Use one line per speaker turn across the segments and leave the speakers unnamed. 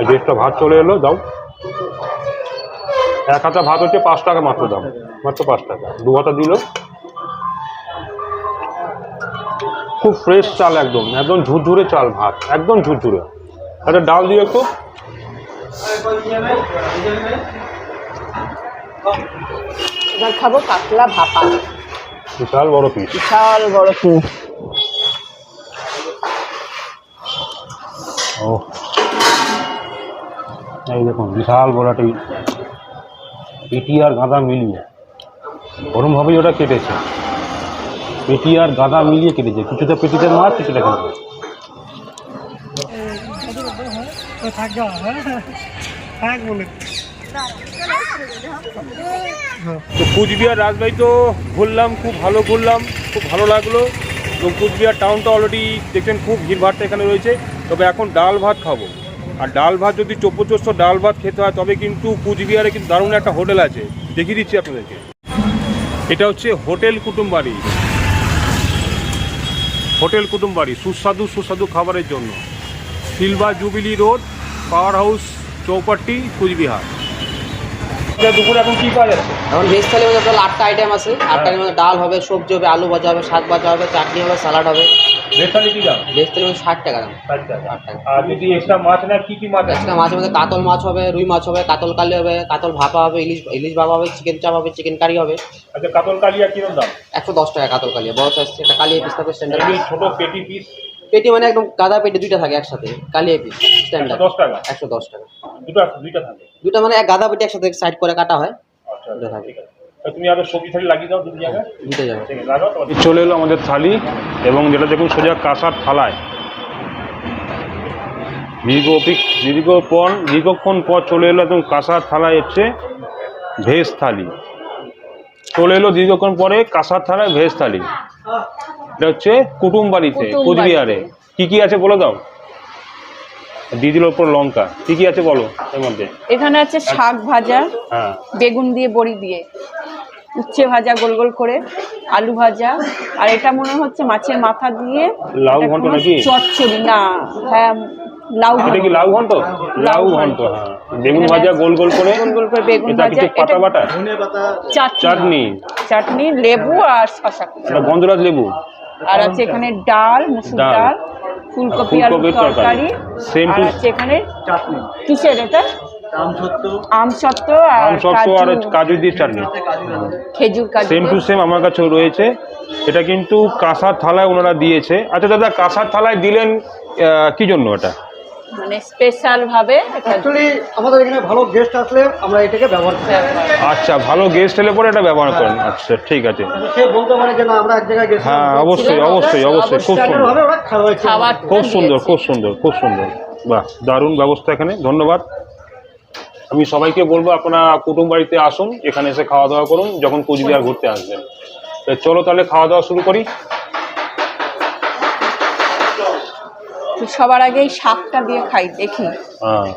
এই একটা ভাত চলে এলো দাও। এক হাতা ভাত হচ্ছে পাঁচ টাকা মাত্র দাম মাত্র পাঁচ টাকা। দু হাতা দিল। খুব ফ্রেশ চাল একদম একদম ঝুরঝুরে চাল ভাত একদম ঝুরঝুরে। একটা ডাল দিও একটু।
এবার খাব কাতলা ভাপা।
বিশাল বড় পিস
বিশাল বড় পিস
ও। এই দেখুন, বিশাল বড় একটা পেটি আর গাঁদা মিলিয়ে। ওরমভাবেই ওটা কেটেছে। পেটি আর গাঁদা মিলিয়ে কেটেছে। কিছুটা পেটিতে মাছ, কিছুটা কেটে তো কুচবিহার রাজবাড়ি তো ঘুরলাম, খুব ভালো ঘুরলাম, খুব ভালো লাগল। এবং কুচবিহার টাউনটা অলরেডি দেখছেন, খুব ভিড়ভাড়টা এখানে রয়েছে। তবে এখন ডাল ভাত খাব। আর ডাল ভাত যদি চব্বচস্ত ডাল ভাত খেতে হয় তবে কিন্তু কুচবিহারে কিন্তু দারুণ একটা হোটেল আছে। দেখিয়ে দিচ্ছি আপনাদেরকে। এটা হচ্ছে হোটেল কুটুমবাড়ি। হোটেল কুটুমবাড়ি সুস্বাদু সুস্বাদু খাবারের জন্য। Silver jubilee road power house Chowpatty Coochbehar. দুপুরে এখন কি পাওয়া যাচ্ছে?
এখন ভেজ থালির মধ্যে টোটাল আটটা আইটেম আছে। আটটার মধ্যে ডাল হবে সবজি হবে আলু ভাজা হবে শাক ভাজা হবে চাটনি হবে স্যালাড হবে।
বেসালি কি দাম
ভেজ থালির ষাট টাকা দাম।
ষাট টাকা। আর যদি এক্সট্রা মাছ না কি কি মাছ আছে?
আজকে মাছের মধ্যে কাতল মাছ হবে রুই মাছ হবে কাতল কালি হবে কাতল ভাপা হবে ইলিশ ইলিশ ভাপা হবে চিকেন চাপ হবে চিকেন কারি হবে।
আচ্ছা কাতল কালিয়া কিরম দাম?
একশো দশ টাকা কাতল কালিয়া বড় সাইজ একটা কালিয়া পিস থাকে স্ট্যান্ডার্ড
ছোট পেটি পিস
পেটি মানে একদম গাদা পেটি দুইটা থাকে একসাথে। কালিয়া পিস স্ট্যান্ডার্ড
দশ টাকা?
একশো দশ টাকা।
দুটো দুইটা থাকে?
দুটো মানে গাদা পেটি একসাথে সাইড করে কাটা হয়।
আচ্ছা
দুটো থাকে।
তুমি আরও সবজি থালি লাগিয়ে দাও দুটো জায়গায়।
দুটো যাবে
চলে এলো আমাদের থালি এবং যেটা দেখুন সোজা কাঁসার থালায়। দীর্ঘ অপি- দীর্ঘক্ষণ দীর্ঘক্ষণ পর চলে এলো একদম কাঁসার থালায় হচ্ছে ভেজ থালি। চলে এলো দীর্ঘক্ষণ পরে কাঁসার থালায় ভেজ থালি। এটা হচ্ছে কুটুম বাড়িতে কুচবিহারে। কি কি আছে বলে দাও? দিয়ে দিল ওপর লঙ্কা। কি কি আছে বলো এর মধ্যে?
এখানে আছে শাক ভাজা
হ্যাঁ।
বেগুন দিয়ে বড়ি দিয়ে। উচ্ছে ভাজা গোল গোল করে আলু ভাজা আর এটা মনে হচ্ছে মাছের মাথা দিয়ে
লাউ ঘন্ট নাকি?
চচ্চড়ি না হ্যাঁ লাউ
এটা কি লাউ ঘন্ট? লাউ ঘন্ট। হ্যাঁ। বেগুন ভাজা গোল গোল করে?
গোল গোল করে বেগুন
এটা
ভাজা
কিছু পাতা
এটা
বাটা
চাটনি।
চাটনি।
চাটনি লেবু আর শশা।
এটা গন্ধরাজ লেবু?
আর আছে এখানে ডাল মুসুর
ডাল।
ফুলকপি আলু
ফুলকপির
তরকারি। আর
to-
আছে এখানে চাটনি। কিসের এটা? আমসত্ত্ব আর
আম সত্ত্ব আর
কাজু,
দিয়ে চাটনি।
খেজুর কাজু।
সেম টু সেম আমার কাছেও রয়েছে। এটা কিন্তু কাঁসার থালায় ওনারা দিয়েছে। আচ্ছা দাদা কাঁসার থালায় দিলেন কি জন্য এটা?
মানে স্পেশাল ভাবে
অ্যাকচুয়ালি আমাদের এখানে ভালো গেস্ট আসলে আমরা এটাকে ব্যবহার করি।
আচ্ছা ভালো গেস্ট এলে পরে এটা ব্যবহার করেন। আচ্ছা ঠিক আছে।
সে বলতে পারে যে না আমরা এক জায়গায় গেছি
হ্যাঁ অবশ্যই অবশ্যই অবশ্যই খুব সুন্দর। খুব সুন্দর খুব সুন্দর খুব সুন্দর। বাহ দারুণ ব্যবস্থা এখানে। ধন্যবাদ। আমি সবাইকে বলব আপনারা কুটুম বাড়িতে আসুন এখানে এসে খাওয়া দাওয়া করুন যখন কুচবিহার ঘুরতে আসবেন। চলো তাহলে খাওয়া দাওয়া শুরু করি।
তো সবার আগে এই শাকটা দিয়ে খাই দেখি।
হ্যাঁ।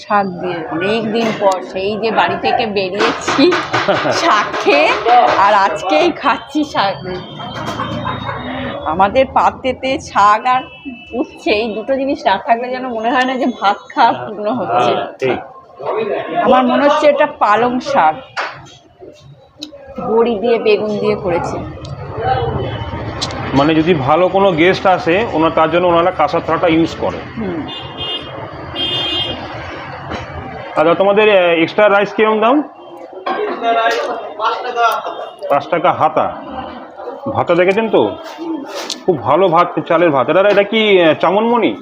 শাক দিয়ে অনেক দিন পর সেই যে বাড়ি থেকে বেরিয়েছি শাক খেয়ে আর আজকেই খাচ্ছি শাক। আমাদের পাতেতে শাক আর উঠছে এই দুটো জিনিস না থাকলে যেন মনে হয় না যে ভাত খাওয়া পূর্ণ হচ্ছে।
হ্যাঁ, ঠিক।
আমার মনে হচ্ছে এটা পালং শাক। বড়ি দিয়ে বেগুন দিয়ে করেছে।
মানে যদি ভালো কোনো গেস্ট আসে ওনার তার জন্য ওনারা কাঁসার থালাটা ইউজ করে। আচ্ছা তোমাদের এক্সট্রা রাইস কিরম দাম? পাঁচ টাকা হাতা। ভাতা দেখেছেন তো? খুব ভালো ভাত চালের ভাত। এটা এটা কি চামনমণি?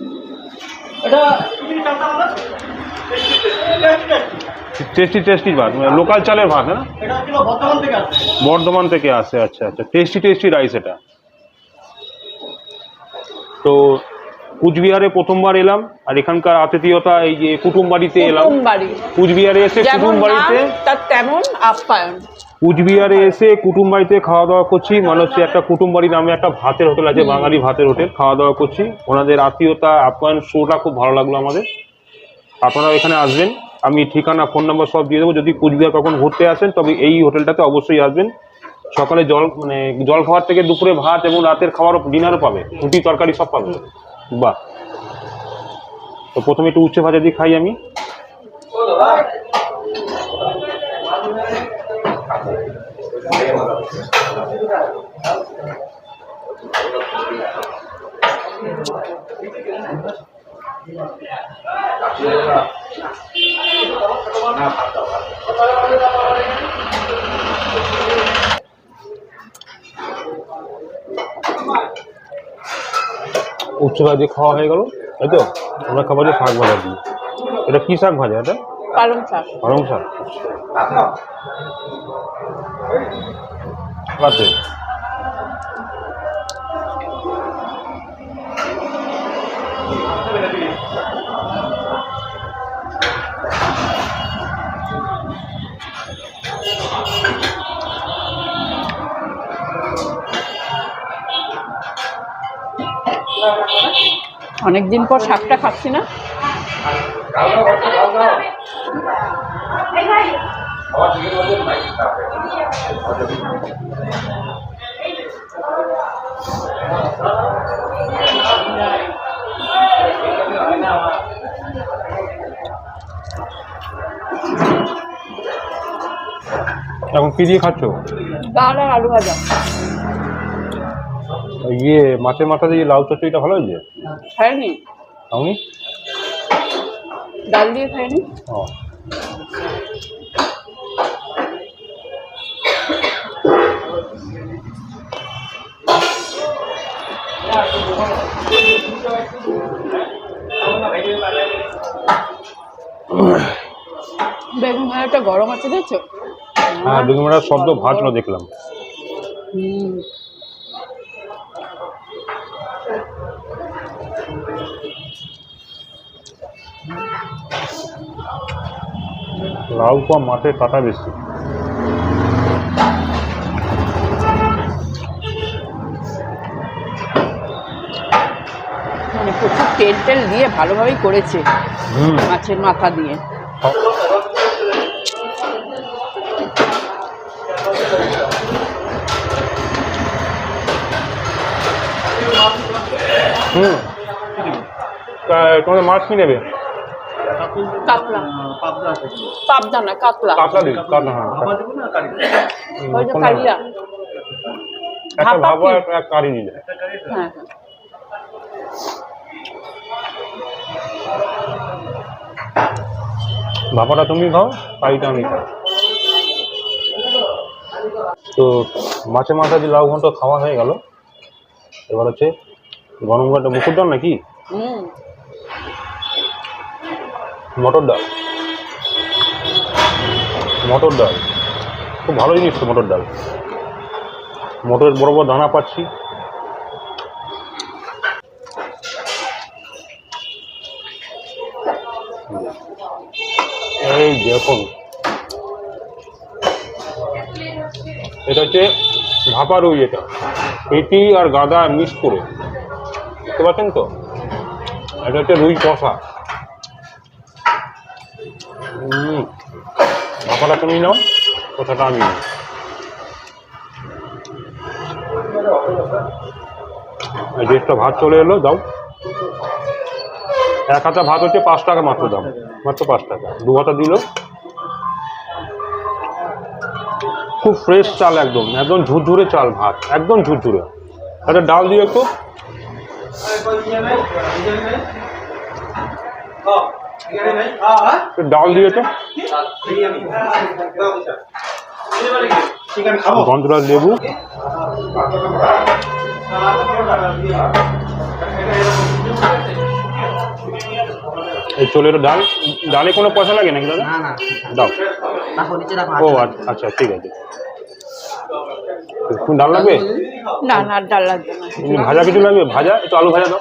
এটা
টেস্টি টেস্টি ভাত মানে লোকাল চালের ভাত হ্যাঁ বর্ধমান থেকে আসে আচ্ছা আচ্ছা। টেস্টি টেস্টি রাইস এটা। তো কুচবিহারে প্রথমবার এলাম আর এখানকার আতিথিয়তা এই যে কুটুম বাড়িতে এলাম কুচবিহারে এসে কুটুম বাড়িতে
তার তেমন আপ্যায়ন।
কুচবিহারে এসে কুটুম বাড়িতে খাওয়া দাওয়া করছি মানে হচ্ছে একটা কুটুম বাড়ি নামে একটা ভাতের হোটেল আছে বাঙালি ভাতের হোটেল খাওয়া দাওয়া করছি। ওনাদের আত্মীয়তা আপ্যায়ন শোটা খুব ভালো লাগল আমাদের। আপনারা এখানে আসবেন, আমি ঠিকানা, ফোন নাম্বার সব দিয়ে দেবো। যদি কুচবিহার কখন ঘুরতে আসেন, তবে এই হোটেলটাতে অবশ্যই আসবেন। সকালে জল মানে জল খাওয়ার থেকে দুপুরে ভাত এবং রাতের খাওয়ারও ডিনারও পাবে, রুটি, তরকারি সব পাবে। বাহ। তো প্রথমে একটু উচ্ছে ভাজা দিয়ে খাই আমি। উচ্ছে ভাজা দিয়ে খাওয়া হয়ে গেল তাই তো? আমরা খাবার শাক ভাজা দিই এটা কি শাক ভাজা এটা?
পালং শাক।
পালং শাক। রাতে
অনেকদিন পর শাকটা খাচ্ছি না।
এখন কি দিয়ে খাচ্ছ?
ডাল আর আলু ভাজা।
ইয়ে মাছের মাথা দিয়ে লাউ চচ্চড়িটা ভালো হয়েছে?
খায়নি
খাওনি?
ডাল দিয়ে খায়নি
ও।
বেগুন ভাজাটা গরম আছে দেখছ?
হ্যাঁ বেগুন ভাড়ার শব্দ ভাজলো দেখলাম।
হুম।
লাউ কম মাছের কাটা বেশি।
মানে প্রচুর তেল টেল দিয়ে ভালোভাবেই করেছে মাছের মাথা দিয়ে।
হুম। তোমাদের মাছ কি নেবে?
কাতলা পাবদা না কাতলা
কাতলা দিন কাতলা হ্যাঁ।
ওই যে কালিয়া
একটা
ভাপা
ভাবো
কি?
আর এক কারি দিলে
হ্যাঁ
ভাপাটা তুমি খাও কারিটা আমি খাও তো মাছে মাথা দিয়ে লাউ ঘন্ট খাওয়া হয়ে গেল এবার হচ্ছে গরম গরমটা মুসুর ডাল নাকি? মটর ডাল। মটর ডাল। খুব ভালো জিনিস তো মটর ডাল। মটরের বড় বড় দানা পাচ্ছি। এই দেখুন। এটা হচ্ছে ভাপা রুই এটা। পেটি আর গাদা মিক্স করে। বুঝতে পারছেন তো? এটা হচ্ছে রুই কষা। ভাপাটা তুমি নাও, কথাটা আমি দেড়টা ভাত চলে এলো, দাও। এক হাতা ভাত হচ্ছে পাঁচ টাকা মাত্র দাম, মাত্র পাঁচ টাকা। দু হাতা দিল। খুব ফ্রেশ চাল একদম একদম ঝুরঝুরে চাল ভাত, একদম ঝুরঝুরে। একটা ডাল একটু। একটু ডাল তো? গন্ধরাজ লেবু। এই চলে এলো ডাল ডালে কোনো পয়সা লাগে নাকি দাদা? দাও। ও আচ্ছা আচ্ছা ঠিক আছে। ডাল লাগবে?
না না ডাল লাগবে
ভাজা কিছু লাগবে? ভাজা? একটু আলু ভাজা দাও।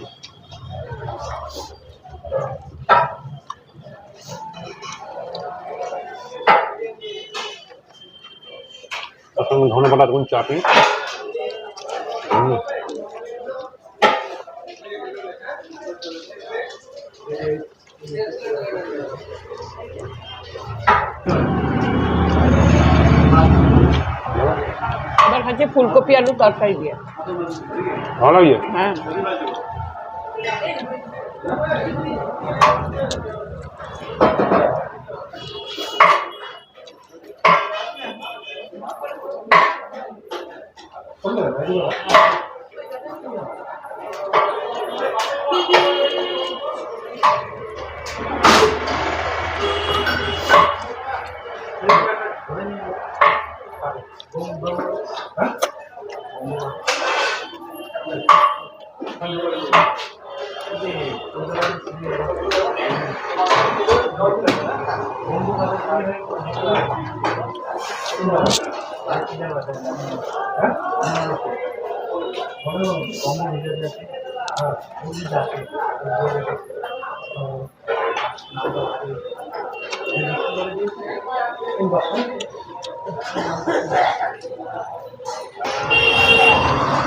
মশলা দেখুন চাটনি হুম।
এবার খাচ্ছে ফুলকপি আলু তরকারি দিয়ে
ভালো লাগছে
হ্যাঁ 从哪儿来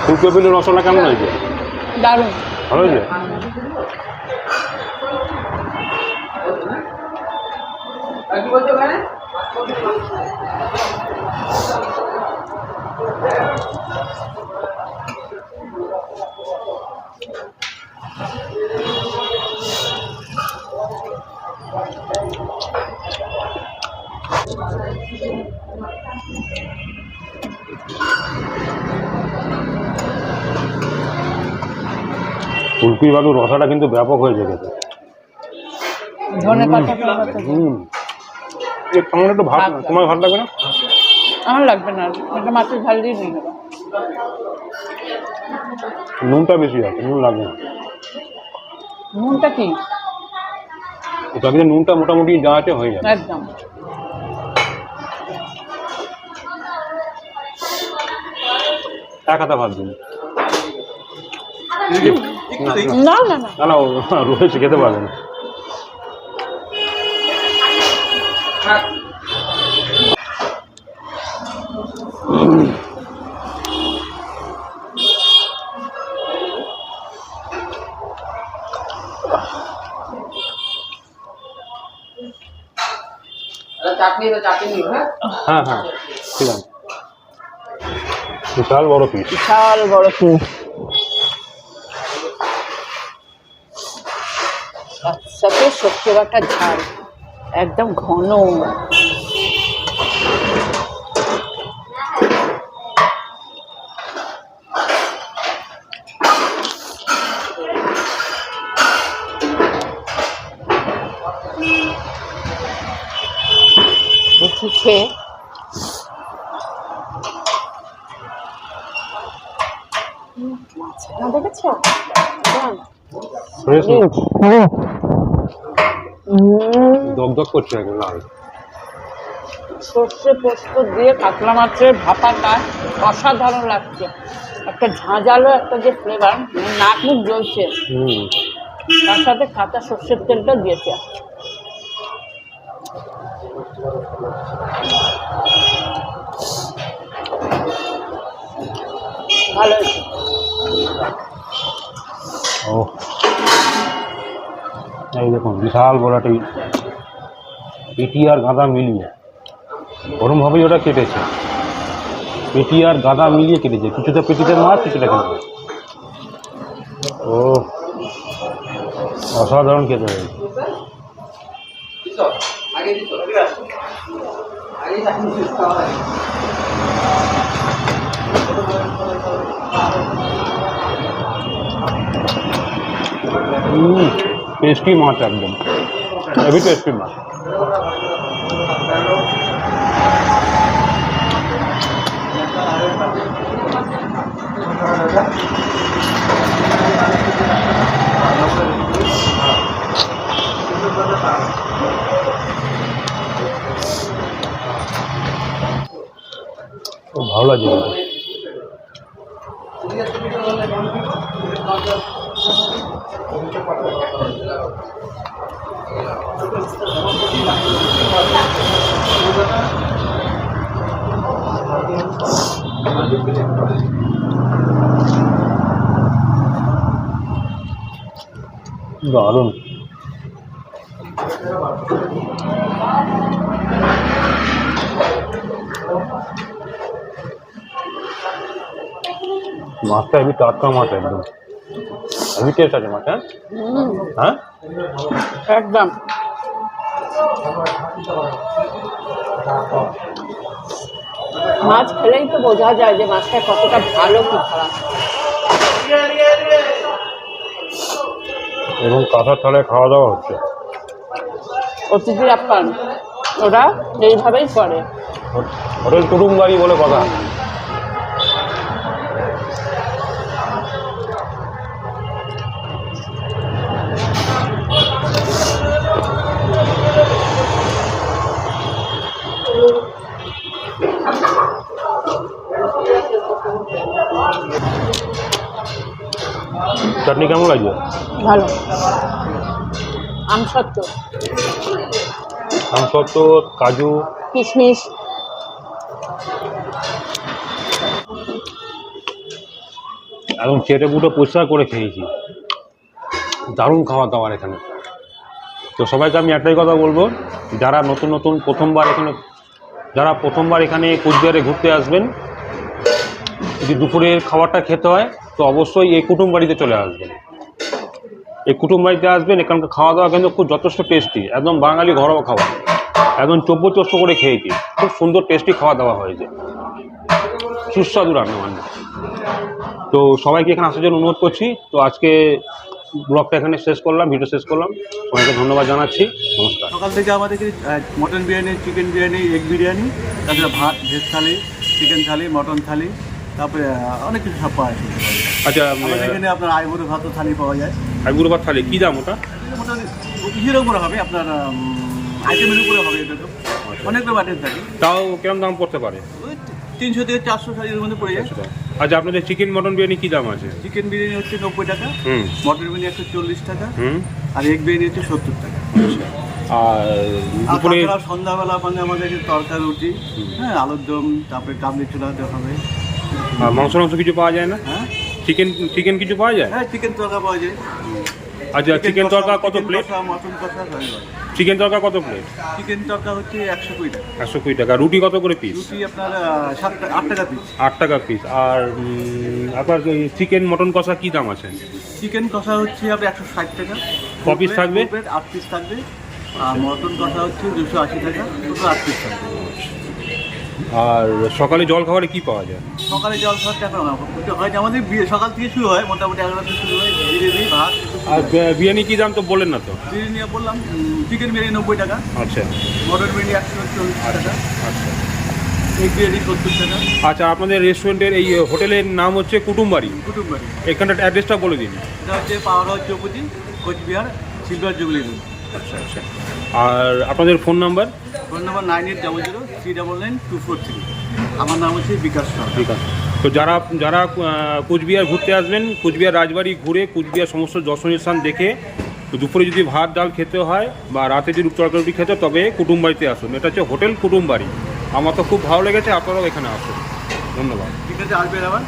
ফুলকপির রসনা কেমন হয়েছে?
দারুণ।
ভালো হয়েছে? ফুলকপি বালুর রসাটা কিন্তু ব্যাপক হয়েছে খেতে। হুম। একটু ভাত তোমার ভালো লাগবে না?
আমার লাগবে না একটা মাছের ঝাল দিয়ে নিয়ে নেব
নুনটা বেশি আছে নুন লাগবে না।
নুনটা কি?
তবে নুনটা মোটামুটি যা আছে হয়ে যাবে।
একদম।
এক হাতা ভাত দিন
না না। না
রয়েছে খেতে পারবে না।
চাটনি তো চাটনি হ্যাঁ?
হ্যাঁ হ্যাঁ ঠিক আছে। বিশাল বড় পিস
বিশাল বড় পিস তার সাথে সত্যি একটা ঝাল। একদম ঘন। উঠেছে মাছটা
ফ্রেশ দগদগ করছে একদম লাল।
সর্ষে পোস্ত দিয়ে কাতলা মাছের ভাপাটা অসাধারণ লাগছে। একটা ঝাঁঝালো একটা যে ফ্লেভার নাক মুখ জ্বলছে। তার সাথে কাঁচা সর্ষের তেলটা দিয়েছে। ভালো
ও এই দেখুন, বিশাল বড় একটা পেটি আর গাঁদা মিলিয়ে ওরমভাবেই ওটা কেটেছে। পেটি আর গাঁদা মিলিয়ে কেটেছে। কিছুটা পেটিতে মাছ, কিছুটা কেটে ও, অসাধারণ খেতে হয়েছে। টেস্টি মাছ একদম হেভি টেস্টি মাছ খুব ভালো লাগছে দারুণ। মাছটা হেবি টাটকা মাছ একদম। হেবি টেস্ট আছে মাছ হ্যাঁ? হ্যাঁ?
একদম। মাছ খেলেই তো বোঝা যায় যে মাছটা কতটা ভালো কি খারাপ।
এবং কাঁথার থালায় খাওয়া দাওয়া হচ্ছে।
অতিথির আপ্যায়ন। ওরা এইভাবেই করে।
হোটেল কুটুম বাড়ি বলে কথা। চাটনি কেমন লাগছে?
ভালো। আমসত্ত্ব
কাজু।
কিশমিশ।
এবং চেটে পুটো পরিষ্কার করে খেয়েছি। দারুণ খাওয়া দাওয়ার এখানে। তো সবাইকে আমি একটাই কথা বলব যারা নতুন নতুন প্রথমবার এখানে যারা প্রথমবার এখানে কুচবিহারে ঘুরতে আসবেন যদি দুপুরের খাবারটা খেতে হয় তো অবশ্যই এই কুটুম বাড়িতে চলে আসবেন। এই কুটুম বাড়িতে আসবেন এখানকার খাওয়া দাওয়া কিন্তু খুব যথেষ্ট টেস্টি একদম বাঙালি ঘরোয়া খাবার। একদম চব্য চস্য করে খেয়েছি খুব সুন্দর টেস্টি খাওয়া দাওয়া হয়েছে সুস্বাদু রান্না বান্না। তো সবাইকে এখানে আসার জন্য অনুরোধ করছি তো আজকে ব্লগটা এখানে শেষ করলাম ভিডিও শেষ করলাম। সবাইকে ধন্যবাদ জানাচ্ছি নমস্কার।
সকাল থেকে আমাদেরকে mutton biryani chicken biryani egg biryani তারপরে ভাত veg thali chicken thali mutton thali তারপরে অনেক কিছু সব পাওয়া যায়।
আচ্ছা
এখানে আপনার আইবুড়ো ভাতও থালি পাওয়া যায়।
গুরুবার থালি কী দাম ওটা?
ইসের উপরে হবে আপনার আইটেমের উপরে হবে এটা তো। অনেক আইটেম থাকে
তাও কিরম দাম পড়তে পারে?
তিনশো থেকে চারশো সাইজের মধ্যে পড়ে যায়।
আচ্ছা। আপনাদের চিকেন মটন বিরিয়ানি কী দাম আছে?
চিকেন বিরিয়ানি হচ্ছে নব্বই টাকা মটন বিরিয়ানি একশো চল্লিশ টাকা আর এগ বিরিয়ানি হচ্ছে সত্তর টাকা।
আর
আর
দুপুরে?
সন্ধ্যাবেলা মানে আমাদের তরকা রুটি হ্যাঁ আলুর দম তারপরে কাবলি চুলা দেওয়া হবে।
আর মাংস মাংস কিছু পাওয়া যায় না?
হ্যাঁ?
চিকেন চিকেন কিছু পাওয়া যায়?
হ্যাঁ চিকেন তরকা পাওয়া যায়।
আচ্ছা চিকেন তরকা কত প্লেট। চিকেন তরকা কত প্লেট
চিকেন তরকা হচ্ছে একশো কুড়ি টাকা।
একশো কুড়ি টাকা। রুটি কত করে পিস
রুটি আপনার সাত আট টাকা পিস
আট টাকা পিস আর আপনার চিকেন মটন কষা কী দাম আছে?
চিকেন কষা হচ্ছে আপনার একশো ষাট টাকা।
ক piece থাকবে?
আট পিস থাকবে। আর মটন কষা হচ্ছে দুশো আশি টাকা। দুশো আট পিস থাকবে।
আর সকালে জল খাবারে কি পাওয়া যায়?
সকালে জল হয় যে আমাদের সকাল থেকে শুরু হয় মোটামুটি এগারোটা থেকে শুরু হয় ভাত
আর বিরিয়ানি কি দাম তো বললেন না তো?
বিরিয়ানি বললাম চিকেন বিরিয়ানি নব্বই টাকা।
আচ্ছা।
মটন বিরিয়ানি একশো চল্লিশ টাকা।
আচ্ছা
টাকা।
আচ্ছা আপনাদের রেস্টুরেন্টের এই হোটেলের নাম হচ্ছে কুটুমবাড়ি।
কুটুম বাড়ি
এখানটার অ্যাড্রেসটা বলে দিন।
এটা হচ্ছে power house Chowpatty Coochbehar jubilee road
আচ্ছা আচ্ছা। আর আপনাদের phone number?
Phone number nine eight double zero three double nine two four three. আমার নাম হচ্ছে বিকাশ
বিকাশ। তো যারা যারা কোচবিহার ঘুরতে আসবেন কোচবিহার রাজবাড়ি ঘুরে কোচবিহার সমস্ত দর্শনীয় স্থান দেখে দুপুরে যদি ভাত ডাল খেতে হয় বা রাতে যদি তরকারি খেতে তবে কুটুম বাড়িতে আসুন। এটা হচ্ছে হোটেল কুটুম বাড়ি আমার তো খুব ভালো লেগেছে আপনারাও এখানে আসুন। ধন্যবাদ।
ঠিক আছে আসবেন আবার।